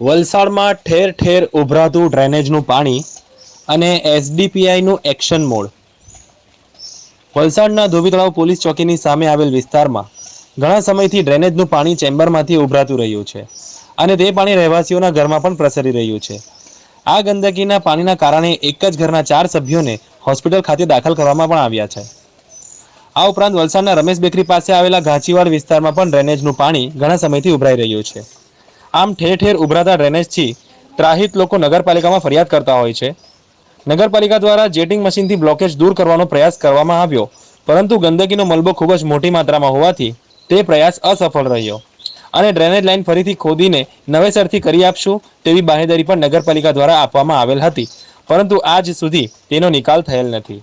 વલસાડમાં ઠેર ઠેર ઉભરાતું ડ્રેનેજનું પાણી અને એસડીપીઆઈનું એક્શન મોડ. વલસાડના ધોબીતળાવ પોલીસ ચોકીની સામે આવેલ વિસ્તારમાં ઘણા સમયથી ડ્રેનેજનું પાણી ચેમ્બરમાંથી ઉભરાતું રહ્યું છે અને તે પાણી રહેવાસીઓના ઘરમાં પણ પ્રસરી રહ્યું છે. આ ગંદકીના પાણીના કારણે એક જ ઘરના ચાર સભ્યોને હોસ્પિટલ ખાતે દાખલ કરવામાં પણ આવ્યા છે. આ ઉપરાંત વલસાડના રમેશ બેકરી પાસે આવેલા ઘાંચીવાડ વિસ્તારમાં પણ ડ્રેનેજનું પાણી ઘણા સમયથી ઉભરાઈ રહ્યું છે. આમ ઠેર ઠેર ઉભરાતા ડ્રેનેજથી ત્રાહિત લોકો નગરપાલિકામાં ફરિયાદ કરતા હોય છે. નગરપાલિકા દ્વારા જેટિંગ મશીનથી બ્લોકેજ દૂર કરવાનો પ્રયાસ કરવામાં આવ્યો, પરંતુ ગંદકીનો મલબો ખૂબ જ મોટી માત્રામાં હોવાથી તે પ્રયાસ અસફળ રહ્યો. અને ડ્રેનેજ લાઇન ફરીથી ખોદીને નવેસરથી કરી આપશું તેવી બાહેધરી પણ નગરપાલિકા દ્વારા આપવામાં આવેલ હતી, પરંતુ આજ સુધી તેનો નિકાલ થયેલ નથી.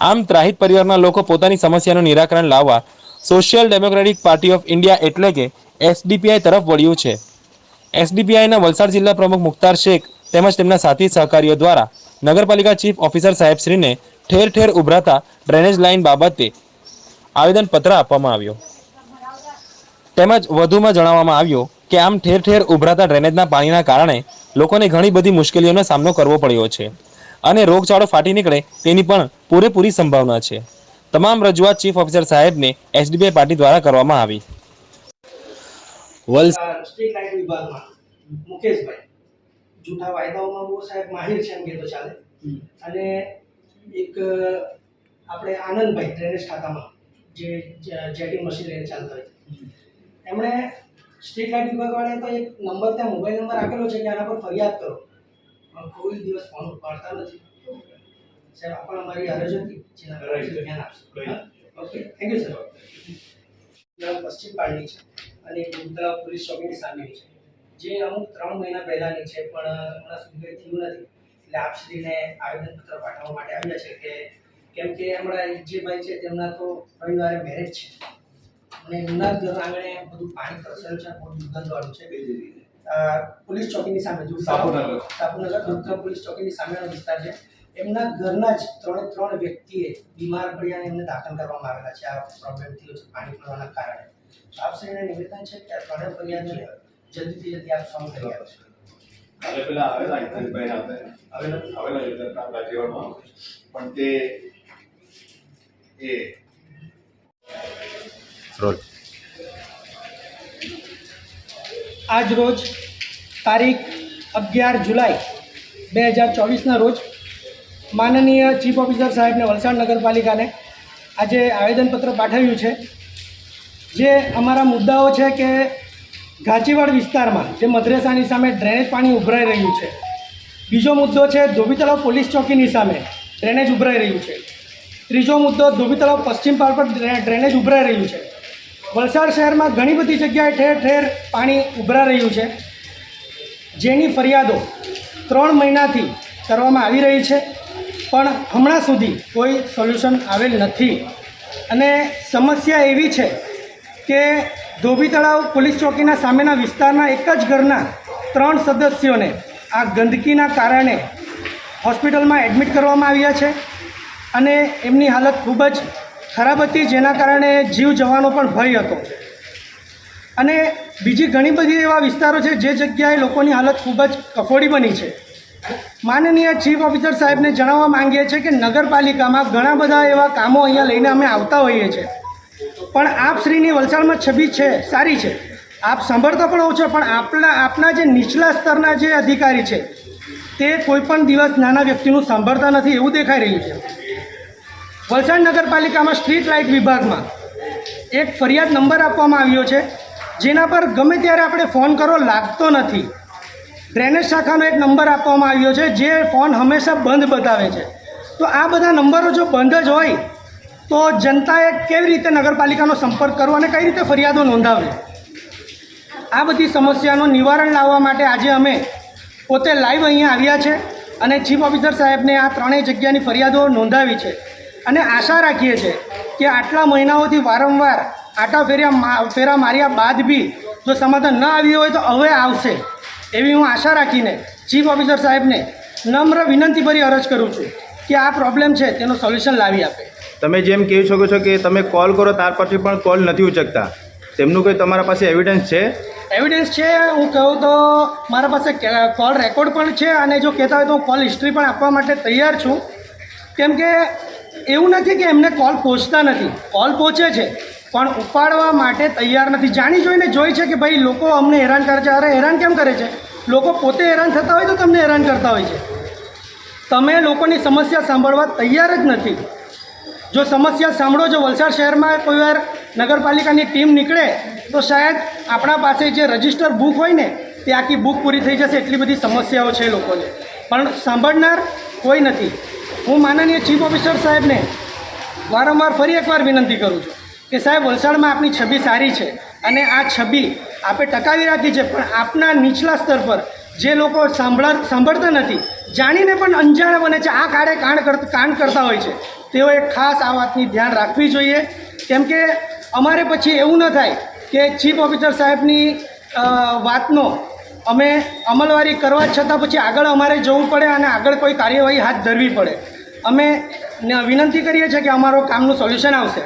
આમ ત્રાહિત પરિવારના લોકો પોતાની સમસ્યાનું નિરાકરણ લાવવા social democratic party of India એટલે કે એસડીપીઆઈ તરફ વળ્યું છે. એસડીપીઆઈના વલસાડ જિલ્લા પ્રમુખ મુખ્તાર શેખ તેમજ તેમના સાથી સહકારીઓ દ્વારા નગરપાલિકા ચીફ ઓફિસર સાહેબશ્રીને ઠેર ઠેર ઉભરાતા ડ્રેનેજ લાઇન બાબતે આવેદનપત્ર આપવામાં આવ્યું. તેમજ વધુમાં જણાવવામાં આવ્યું કે આમ ઠેર ઠેર ઉભરાતા ડ્રેનેજના પાણીના કારણે લોકોને ઘણી બધી મુશ્કેલીઓનો સામનો કરવો પડ્યો છે અને રોગચાળો ફાટી નીકળે તેની પણ પૂરેપૂરી સંભાવના છે. તમામ રજૂઆત ચીફ ઓફિસર સાહેબને એસડીબીઆઈ પાર્ટી દ્વારા કરવામાં આવી. સ્ટ્રીટ લાઇટ વિભાગમાં મુકેશભાઈ જૂઠા વાયદાઓમાં બહુ સાહેબ માહિર છે એમ કે તો ચાલે. અને એક આપણે આનંદભાઈ ડ્રેનેજ ખાતામાં જે જેટી મશીન લઈને ચાલતા હોય. એમણે સ્ટ્રીટ લાઇટ વિભાગવાળાએ તો એક નંબર ત્યાં મોબાઈલ નંબર આપેલો છે કે આના પર ફરિયાદ કરો. પણ કોઈ દિવસ ફોન ઉપાડતા નથી. સાહેબ આ પણ અમારી અરજ હતી. જેના પર ધ્યાન આપશો. ઓકે થેન્ક યુ સર પશ્ચિમ પાડની છે અને ગુંતરા પોલીસ ચોકીની સામેની છે. જે અમુક ત્રણ મહિના પહેલાની છે પણ હમણાં સુધી કંઈ થયું નથી. એટલે આપશ્રીને આવેદનપત્ર પાઠવવા માટે આવ્યા છે કે કેમ કે હમણાં જે ભાઈ છે તેમના તો રવિવારે મેરેજ છે. અને એમના ઘર આંગણે બધું પાણી પ્રસરેલું છે બહુ દુર્ગંધવાળું છે. પોલીસ ચોકીની સામે જો સાપુનગર. સાપુનગર પોલીસ ચોકીની સામેનો વિસ્તાર છે. એમના ઘરના જ ત્રણે ત્રણ વ્યક્તિએ બીમાર પડ્યા અને એમને દાખલ કરવામાં આવેલા છે. આ પ્રોબ્લેમ થયો છે પાણી પડવાના કારણે. આપ શ્રીને નિવેદન છે કે આ ત્રણેય ફરિયાદોને જલ્દીથી જલ્દી આપ સોલ્વ કરી આપશો કાલે પેલા આવેલા હવે આવેલા આવેલા યોજના રાજ્યવાળમાં પણ તે એ આજ રોજ તારીખ અગિયાર જુલાઈ બે હજાર ચોવીસના રોજ માનનીય ચીફ ઓફિસર સાહેબને વલસાડ નગરપાલિકાને આજે આવેદનપત્ર પાઠવ્યું છે. જે અમારા મુદ્દાઓ છે કે ઘાંચીવાડ વિસ્તારમાં જે મદ્રેસાની સામે ડ્રેનેજ પાણી ઉભરાઈ રહ્યું છે. બીજો મુદ્દો છે ધોબી તળાવ પોલીસ ચોકીની સામે ડ્રેનેજ ઉભરાઈ રહ્યું છે. ત્રીજો મુદ્દો ધોબી તળાવ પશ્ચિમ પાર પર ડ્રેનેજ ઉભરાઈ રહ્યું છે. વલસાડ શહેરમાં ઘણી બધી જગ્યાએ ઠેર ઠેર પાણી ઉભરા રહ્યું છે. જેની ફરિયાદો ત્રણ મહિનાથી કરવામાં આવી રહી છે. પણ હમણાં સુધી કોઈ સોલ્યુશન આવેલ નથી. અને સમસ્યા એવી છે કે ધોબી તળાવ પોલીસ ચોકીના સામેના વિસ્તારના એક જ ઘરના ત્રણ સદસ્યોને આ ગંદકીના કારણે હોસ્પિટલમાં એડમિટ કરવામાં આવ્યા છે અને એમની હાલત ખૂબ જ ખરાબ હતી, જેના કારણે જીવ જવાનો પણ ભય હતો. અને બીજી ઘણી બધી એવા વિસ્તારો છે, જે જગ્યાએ લોકોની હાલત ખૂબ જ કફોડી બની છે. માનનીય ચીફ ઓફિસર સાહેબને જણાવવા માંગીએ છીએ કે નગરપાલિકામાં ઘણા બધા એવા કામો અહીંયા લઈને અમે આવતા હોઈએ છીએ. પણ આપ શ્રીની વલસાડમાં છબી છે, સારી છે. આપ સાંભળતા પણ ઓછો પણ આપણા આપના જે નીચલા સ્તરના જે અધિકારી છે, તે કોઈપણ દિવસ નાના વ્યક્તિનું સાંભળતા નથી એવું દેખાઈ રહ્યું છે. વલસાડ નગરપાલિકામાં સ્ટ્રીટ લાઇટ વિભાગમાં એક ફરિયાદ નંબર આપવામાં આવ્યો છે, જેના પર ગમે ત્યારે આપણે ફોન કરો લાગતો નથી. ડ્રેનેજ શાખાનો એક નંબર આપવામાં આવ્યો છે, જે ફોન હંમેશા બંધ બતાવે છે. તો આ બધા નંબરો જો બંધ જ હોય, તો જનતાએ કેવી રીતે નગરપાલિકાનો સંપર્ક કરવો અને કઈ રીતે ફરિયાદો નોંધાવવી? આ બધી સમસ્યાનું નિવારણ લાવવા માટે આજે અમે પોતે લાઈવ અહીંયા આવ્યા છે અને ચીફ ઓફિસર સાહેબને આ ત્રણેય જગ્યાની ફરિયાદો નોંધાવી છે. અને આશા રાખીએ છીએ કે આટલા મહિનાઓથી વારંવાર આટા ફેર્યા ફેરા માર્યા બાદ બી જો સમાધાન ન આવ્યું હોય તો હવે આવશે. એવી હું આશા રાખીને ચીફ ઓફિસર સાહેબને નમ્ર વિનંતીભરી અરજ કરું છું કે આ પ્રોબ્લેમ છે તેનો સોલ્યુશન લાવી આપે. તમે જેમ કહી શકો છો કે તમે કોલ કરો ત્યાર પછી પણ કોલ નથી ઉચકતા. તેમનું કોઈ તમારા પાસે એવિડન્સ છે? એવિડન્સ છે હું કહું તો મારા પાસે કોલ રેકોર્ડ પણ છે અને જો કહેતા હોય તો હું કોલ હિસ્ટ્રી પણ આપવા માટે તૈયાર છું. કેમ કે એવું નથી કે એમને કોલ પહોંચતા નથી. કોલ પહોંચે છે. પણ ઉપાડવા માટે તૈયાર નથી. જાણી જોઈને જોઈ છે કે ભાઈ લોકો અમને હેરાન કરે છે. અરે, હેરાન કેમ કરે છે? લોકો પોતે હેરાન થતા હોય તો તમને હેરાન કરતા હોય છે. તમે લોકોની સમસ્યા સાંભળવા તૈયાર જ નથી. જો સમસ્યા સાંભળો, જો વલસાડ શહેરમાં કોઈવાર નગરપાલિકાની ટીમ નીકળે, તો શાયદ આપણા પાસે જે રજિસ્ટર બુક હોય ને, તે આખી બુક પૂરી થઈ જશે. એટલી બધી સમસ્યાઓ છે લોકોને. પણ સાંભળનાર કોઈ નથી. હું માનનીય ચીફ ઓફિસર સાહેબને વારંવાર ફરી એકવાર વિનંતી કરું છું. કે સાહેબ, વલસાડમાં આપની છબી સારી છે અને આ છબી આપે ટકાવી રાખી છે, પણ આપના નીચલા સ્તર પર જે લોકો સાંભળા, સાંભળતા નથી, જાણીને પણ અંજાણા બને છે, આ કાળે કાંડ કાંડ કરતા હોય છે. તેઓએ ખાસ આ વાતની ધ્યાન રાખવી જોઈએ. કેમ કે અમારે પછી એવું ન થાય કે ચીફ ઓફિસર સાહેબની વાતનો અમે અમલવારી કરવા છતાં પછી આગળ અમારે જવું પડે અને આગળ કોઈ કાર્યવાહી હાથ ધરવી પડે. અમે વિનંતી કરીએ છીએ કે અમારો કામનું સોલ્યુશન આવશે.